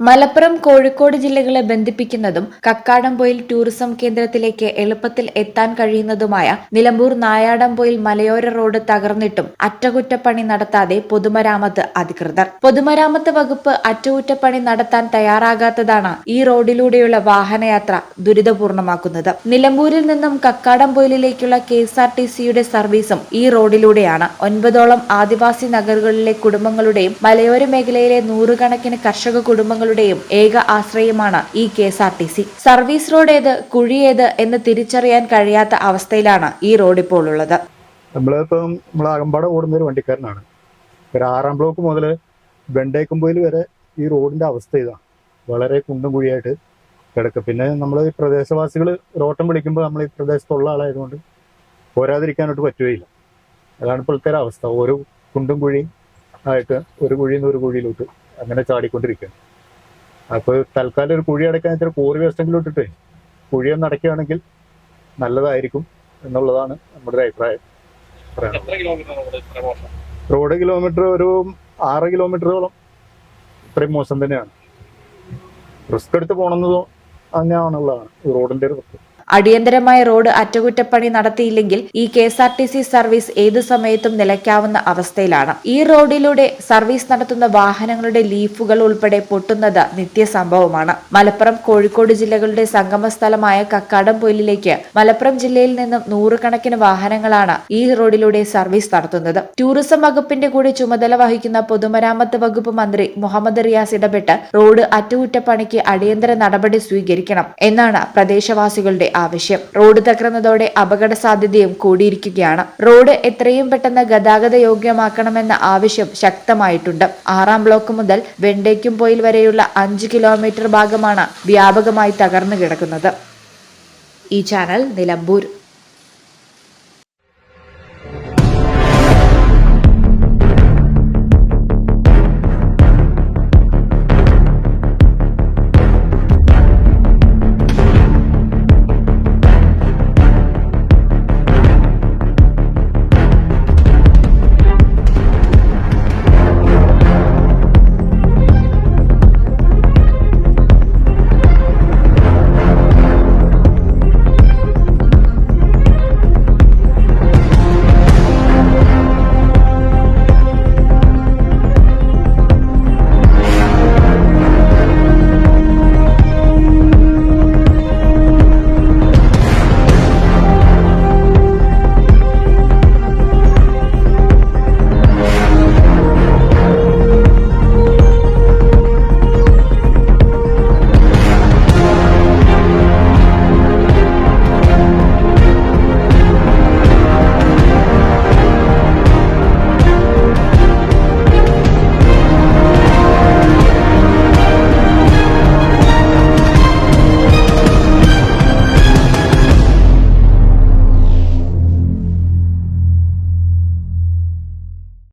മലപ്പുറം കോഴിക്കോട് ജില്ലകളെ ബന്ധിപ്പിക്കുന്നതും കക്കാടംപൊയിൽ ടൂറിസം കേന്ദ്രത്തിലേക്ക് എളുപ്പത്തിൽ എത്താൻ കഴിയുന്നതുമായ നിലമ്പൂർ നായാടംപൊയിൽ മലയോര റോഡ് തകർന്നിട്ടും അറ്റകുറ്റപ്പണി നടത്താതെ പൊതുമരാമത്ത് അധികൃതർ. പൊതുമരാമത്ത് വകുപ്പ് അറ്റകുറ്റപ്പണി നടത്താൻ തയ്യാറാകാത്തതാണ് ഈ റോഡിലൂടെയുള്ള വാഹനയാത്ര ദുരിതപൂർണമാക്കുന്നത്. നിലമ്പൂരിൽ നിന്നും കക്കാടംപൊയിലിലേക്കുള്ള കെ എസ് ആർ ടി സിയുടെ സർവീസും ഈ റോഡിലൂടെയാണ്. ഒൻപതോളം ആദിവാസി നഗറുകളിലെ കുടുംബങ്ങളുടെയും മലയോര മേഖലയിലെ നൂറുകണക്കിന് കർഷക കുടുംബങ്ങളുടെയും ഏക ആശ്രയമാണ് ഈ K S R T C. Service road ഏത് കുഴിയേത് എന്ന് തിരിച്ചറിയാൻ കഴിയാത്ത അവസ്ഥയിലാണ് ഈ റോഡ് ഇപ്പോൾ ഉള്ളത് നമ്മൾ ഓടുന്ന ഒരു വണ്ടിക്കാരനാണ്. ഒരു ആറാം ബ്ലോക്ക് മുതൽ വെണ്ടേക്കുമ്പോയിൽ വരെ ഈ റോഡിന്റെ അവസ്ഥ ഇതാണ് വളരെ കുണ്ടും കുഴിയായിട്ട് കിടക്കും. പിന്നെ നമ്മൾ ഈ പ്രദേശവാസികൾ ഓട്ടം വിളിക്കുമ്പോൾ നമ്മൾ ഈ പ്രദേശത്തുള്ള ആളായതുകൊണ്ട് പോരാതിരിക്കാനായിട്ട് പറ്റുകയില്ല. അതാണ് ഇപ്പോഴത്തെ അവസ്ഥ. ഓരോ കുണ്ടും കുഴിയും ആയിട്ട് ഒരു കുഴിയിൽ നിന്ന് ഒരു കുഴിയിലോട്ട് അങ്ങനെ ചാടിക്കൊണ്ടിരിക്കുകയാണ്. അപ്പോൾ തൽക്കാലം ഒരു കുഴി അടയ്ക്കാൻ ഇച്ചിരി കോറി വേസ്റ്റെങ്കിലും ഇട്ടിട്ട്. കുഴിയൊന്ന് അടയ്ക്കുകയാണെങ്കിൽ നല്ലതായിരിക്കും എന്നുള്ളതാണ് നമ്മുടെ ഒരു അഭിപ്രായം. റോഡ് കിലോമീറ്റർ ഒരു ആറ് കിലോമീറ്ററോളം ഇത്രയും മോശം തന്നെയാണ്. റിസ്ക് എടുത്ത് പോകണമെന്ന് തന്നെയാണുള്ളതാണ് ഈ റോഡിന്റെ ഒരു പ്രശ്നം അടിയന്തരമായ റോഡ് അറ്റകുറ്റപ്പണി നടത്തിയില്ലെങ്കിൽ ഈ K S R T C service ഏതു സമയത്തും നിലയ്ക്കാവുന്ന അവസ്ഥയിലാണ്. ഈ റോഡിലൂടെ സർവീസ് നടത്തുന്ന വാഹനങ്ങളുടെ ലീഫുകൾ ഉൾപ്പെടെ പൊട്ടുന്നത് നിത്യസംഭവമാണ്. മലപ്പുറം കോഴിക്കോട് ജില്ലകളുടെ സംഗമ സ്ഥലമായ കക്കാടംപൊയിലിലേക്ക് മലപ്പുറം ജില്ലയിൽ നിന്നും നൂറുകണക്കിന് വാഹനങ്ങളാണ് ഈ റോഡിലൂടെ സർവീസ് നടത്തുന്നത്. ടൂറിസം വകുപ്പിന്റെ കൂടി ചുമതല വഹിക്കുന്ന പൊതുമരാമത്ത് വകുപ്പ് മന്ത്രി മുഹമ്മദ് റിയാസ് ഇടപെട്ട് റോഡ് അറ്റകുറ്റപ്പണിക്ക് അടിയന്തര നടപടി സ്വീകരിക്കണം എന്നാണ് പ്രദേശവാസികളുടെ ആവശ്യം. റോഡ് തകർന്നതോടെ അപകട സാധ്യതയും കൂടിയിരിക്കുകയാണ്. റോഡ് എത്രയും പെട്ടെന്ന് ഗതാഗത യോഗ്യമാക്കണമെന്ന ആവശ്യം ശക്തമായിട്ടുണ്ട്. ആറാം ബ്ലോക്ക് മുതൽ വെണ്ടയ്ക്കും പോയിൽ വരെയുള്ള അഞ്ച് കിലോമീറ്റർ ഭാഗമാണ് വ്യാപകമായി തകർന്നു കിടക്കുന്നത്. ഈ ചാനൽ നിലമ്പൂർ.